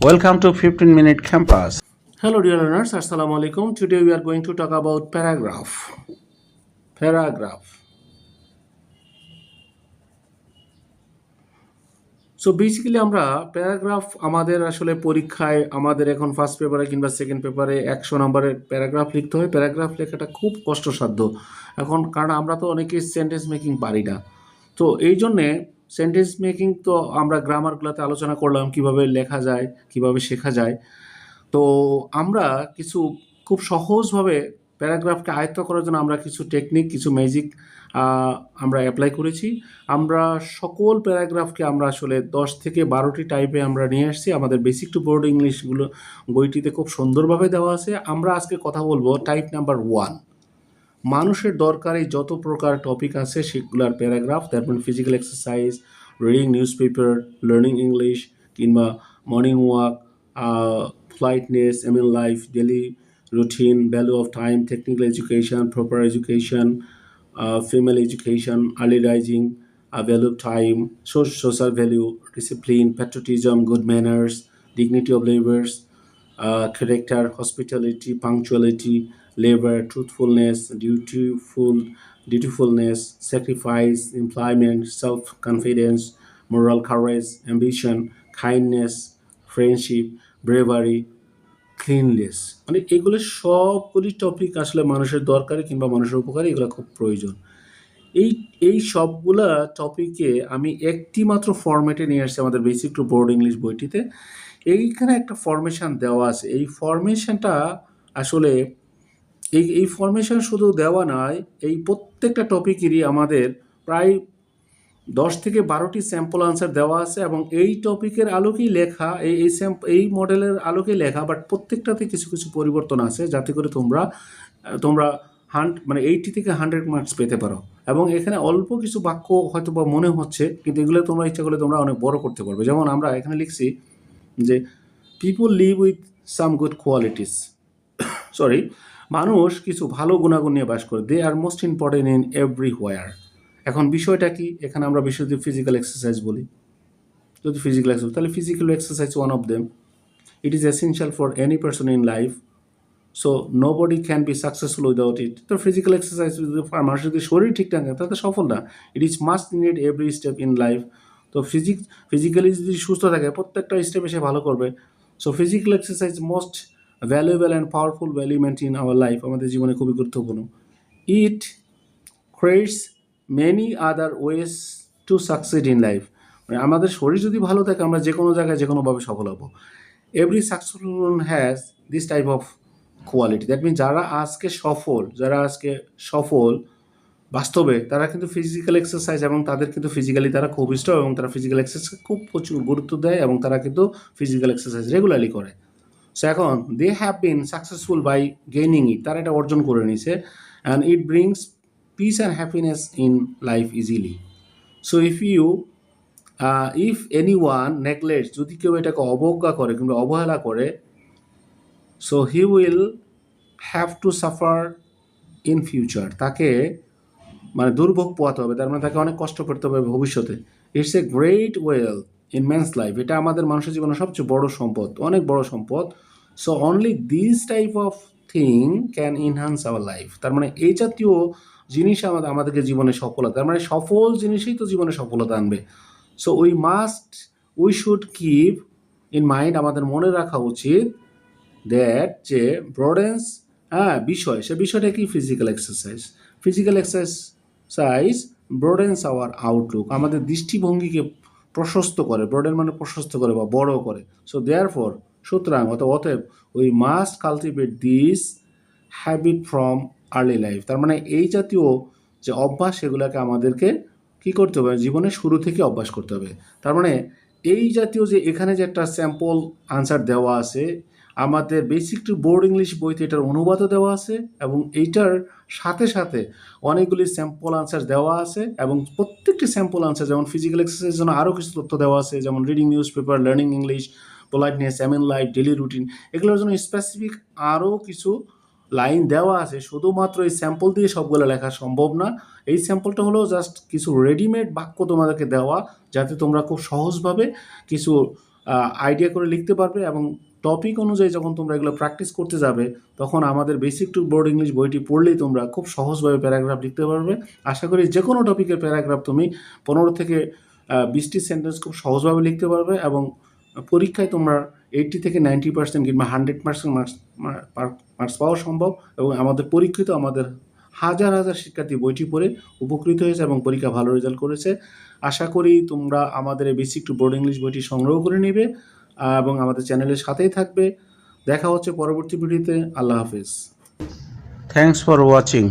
Welcome to 15 Minute Campus. Hello, dear learners. Assalamu alaikum. Today we are going to talk about paragraph. Paragraph. So basically আমরা paragraph আমাদের আসলে পরীক্ষায় আমাদের এখন first পেপারে কিংবা সেকেন্ড পেপারে একশো নম্বরের প্যারাগ্রাফ লিখতে হয় প্যারাগ্রাফ লেখাটা খুব কষ্টসাধ্য এখন কারণ আমরা তো অনেকেই সেন্টেন্স মেকিং পারি না তো এই জন্যে সেন্টেন্স মেকিং তো আমরা গ্রামারগুলোতে আলোচনা করলাম, কীভাবে লেখা যায়, কীভাবে শেখা যায়। তো আমরা কিছু খুব সহজভাবে প্যারাগ্রাফকে আয়ত্ত করার জন্য আমরা কিছু টেকনিক কিছু ম্যাজিক আমরা অ্যাপ্লাই করেছি। আমরা সকল প্যারাগ্রাফকে আমরা আসলে দশ থেকে বারোটি টাইপে আমরা নিয়ে আসছি। আমাদের বেসিক টু বোর্ড ইংলিশগুলো বইটিতে খুব সুন্দরভাবে দেওয়া আছে। আমরা আজকে কথা বলব টাইপ নাম্বার ওয়ান মানুষের দরকারি যত প্রকার টপিক আছে সেগুলার paragraph mean physical exercise reading news paper learning English কিংবা morning walk fitness aim life daily routine value of time technical education proper education female education early rising value of time social discipline patriotism good manners dignity of labors uh, character, hospitality, punctuality, labor, truthfulness, dutiful, dutifulness, sacrifice, employment, self-confidence, moral courage, ambition, kindness, friendship, bravery, cleanliness মানে এগুলো সবগুলি topic আসলে মানুষের দরকারি কিংবা মানুষের উপকারী এগুলো খুব প্রয়োজন। এই এই সবগুলা টপিকে আমি একটি মাত্র ফরম্যাটে নিয়ে আসছি আমাদের বেসিক টু বোর্ড ইংলিশ বইটিতে। এইখানে একটা ফরমেশন দেওয়া আছে। এই ফরমেশনটা আসলে এই এই ফরমেশন শুধু দেওয়া নয়, এই প্রত্যেকটা টপিকেরই আমাদের প্রায় দশ থেকে বারোটি স্যাম্পল আনসার দেওয়া আছে এবং এই টপিকের আলোকেই লেখা, এই এই স্যাম্প এই মডেলের আলোকেই লেখা বাট প্রত্যেকটাতে কিছু কিছু পরিবর্তন আছে যাতে করে তোমরা তোমরা হান্ড মানে এইটি থেকে হান্ড্রেড মার্কস পেতে পারো। এবং এখানে অল্প কিছু বাক্য হয়তো বা মনে হচ্ছে, কিন্তু এগুলো তোমরা ইচ্ছা করলে তোমরা অনেক বড় করতে পারবে। যেমন আমরা এখানে লিখছি যে people live with some good qualities sorry মানুষ কিছু ভালো গুণাগুণ নিয়ে বাস করে দে আর most important in everywhere এখন বিষয়টা কি? এখানে আমরা বিষয় ফিজিক্যাল এক্সারসাইজ বলি। যদি ফিজিক্যাল এক্সারসাইজ তাহলে physical exercise one of them it is essential for any person in life so nobody can be successful without it তো ফিজিক্যাল এক্সারসাইজ মানুষ যদি শরীর ঠিক থাকে তাতে সফল না। It is must need every step in life তো ফিজিক ফিজিক্যালি যদি সুস্থ থাকে, প্রত্যেকটা স্টেপে সে ভালো করবে। So physical exercise most valuable and powerful ভ্যালিউমেন্ট in our life আমাদের জীবনে খুবই গুরুত্বপূর্ণ। It creates many other ways to succeed in life মানে আমাদের শরীর যদি ভালো থাকে, আমরা যে কোনো জায়গায় যে কোনোভাবে সফল হব। Every successful has this type of quality that mean যারা আজকে সফল, যারা আজকে সফল, বাস্তবে, তারা কিন্তু ফিজিক্যাল এক্সারসাইজ এবং তাদের কিন্তু ফিজিক্যালি তারা খুব ইষ্ট এবং তারা ফিজিক্যাল এক্সারসাইজ খুব প্রচুর গুরুত্ব দেয় এবং তারা কিন্তু ফিজিক্যাল এক্সারসাইজ রেগুলারলি করে। সো এখন they have been successful by gaining it তারা এটা অর্জন করে নিছে। And it brings peace and happiness in life easily so if you if anyone neglect যদি কেউ এটাকে অবজ্ঞা করে কিংবা অবহেলা করে so he will have to suffer in future তাকে মানে দুর্ভোগ পোয়াতে হবে। তার মানে তাকে অনেক কষ্ট করতে হবে ভবিষ্যতে। It's a great wealth in man's life এটা আমাদের মানুষের জীবনে সবচেয়ে বড় সম্পদ, অনেক বড় সম্পদ। So only this type of thing can enhance our life তার মানে এই জাতীয় জিনিস আমাদের আমাদেরকে জীবনে সফলতা, তার মানে সফল জিনিসই তো জীবনে সফলতা আনবে। So we must we should keep in mind আমাদের মনে রাখা উচিত দ্যাট যে ব্রডেন্স হ্যাঁ বিষয়, সে বিষয়টা কি physical exercise physical exercise broadens our outlook আমাদের দৃষ্টিভঙ্গিকে প্রশস্ত করে ব্রডেন মানে প্রশস্ত করে বা বড় করে। সো দেয়ার ফর সুতরাং অথবা অতএব we must cultivate this habit from early life তার মানে এই জাতীয় যে অভ্যাস সেগুলোকে আমাদেরকে কি করতে হবে? জীবনে শুরু থেকে অভ্যাস করতে হবে। তার মানে এই জাতীয় যে এখানে যে একটা স্যাম্পল আনসার দেওয়া আছে আমাদের বেসিক টু বোর্ড ইংলিশ বইতে এটার অনুবাদও দেওয়া আছে এবং এইটার সাথে সাথে অনেকগুলি স্যাম্পল আনসার দেওয়া আছে এবং প্রত্যেকটি স্যাম্পল আনসার যেমন ফিজিক্যাল এক্সারসাইজের জন্য আরও কিছু তথ্য দেওয়া আছে, যেমন reading newspaper learning English politeness MN life daily routine এগুলোর জন্য স্পেসিফিক আরও কিছু লাইন দেওয়া আছে। শুধুমাত্র এই স্যাম্পল দিয়ে সবগুলো লেখা সম্ভব না। এই স্যাম্পলটা হলো জাস্ট কিছু রেডিমেড বাক্য তোমাদেরকে দেওয়া যাতে তোমরা খুব সহজভাবে কিছু আইডিয়া করে লিখতে পারবে এবং টপিক অনুযায়ী যখন তোমরা এগুলো প্র্যাকটিস করতে যাবে, তখন আমাদের বেসিক টু বোর্ড ইংলিশ বইটি পড়লেই তোমরা খুব সহজভাবে প্যারাগ্রাফ লিখতে পারবে। আশা করি যে কোনো টপিকের প্যারাগ্রাফ তুমি পনেরো থেকে বিশটি সেন্টেন্স খুব সহজভাবে লিখতে পারবে এবং পরীক্ষায় তোমরা এইটটি থেকে নাইনটি পার্সেন্ট কিংবা হান্ড্রেড পার্সেন্ট মার্কস মার্কস পাওয়া সম্ভব এবং আমাদের পরীক্ষিত আমাদের হাজার হাজার শিক্ষার্থী বইটি পড়ে উপকৃত হয়েছে এবং পরীক্ষা ভালো রেজাল্ট করেছে। আশা করি তোমরা আমাদের বেসিক টু বোর্ড ইংলিশ বইটি সংগ্রহ করে নেবে এবং আমাদের চ্যানেলের সাথেই থাকবে। দেখা হচ্ছে পরবর্তী ভিডিওতে। আল্লাহ হাফিজ। Thanks for watching.